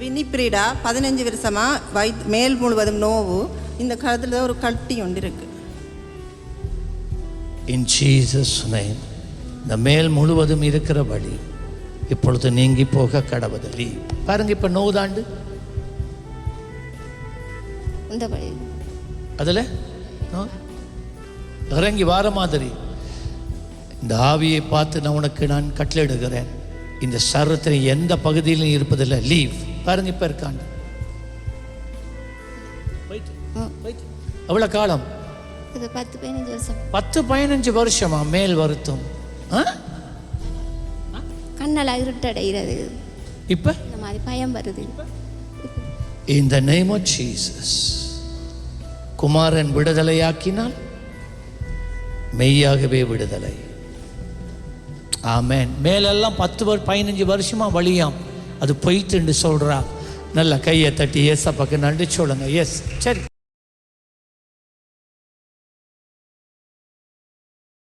வினிப்ரீடா பதினஞ்சு வருஷமா வை மேல் முழுவதும் நோவு. இந்த காலத்தில் ஒரு கட்டி ஒன்று இருக்கு. இன் ஜீசஸ் நேம் இந்த மேல் முழுவதும் இருக்கிற வழி இப்பொழுது நீங்கி போக கடவுது லீவ் பாருங்க இப்போ நோதாண்டு இந்த வழி. அதில்? இறங்கி வார மாதிரி. இந்த ஆவியை பார்த்து நான் உனக்கு நான் கட்டளையிடுகிறேன். இந்த சரத்தின் எந்த பகுதியிலும் இருப்பதில்லை. லீவ் பாருங்க இப்போ இருக்காண்டு அவ்வளோ காலம்? இது பத்து பதினஞ்சு வருஷம். பத்து பதினஞ்சு வருஷமா? மேல் வருத்தம். ஆ? கண்ணெல்லாம் இருட்டடைகிறது இப்போ? இந்த மாதிரி பயம் வருது. In the name of Jesus. குமாரன் விடுதலையாக்கினால் மெய்யாகவே விடுதலை. ஆமென் மேலெல்லாம் பத்து பதினஞ்சு வருஷமா வழியாம். அது பொய்த்துண்டு சொல்றா. நல்ல கையை தட்டி ஏசப்பாக்கு நன்றி சொல்லுங்கள் எஸ் சரி.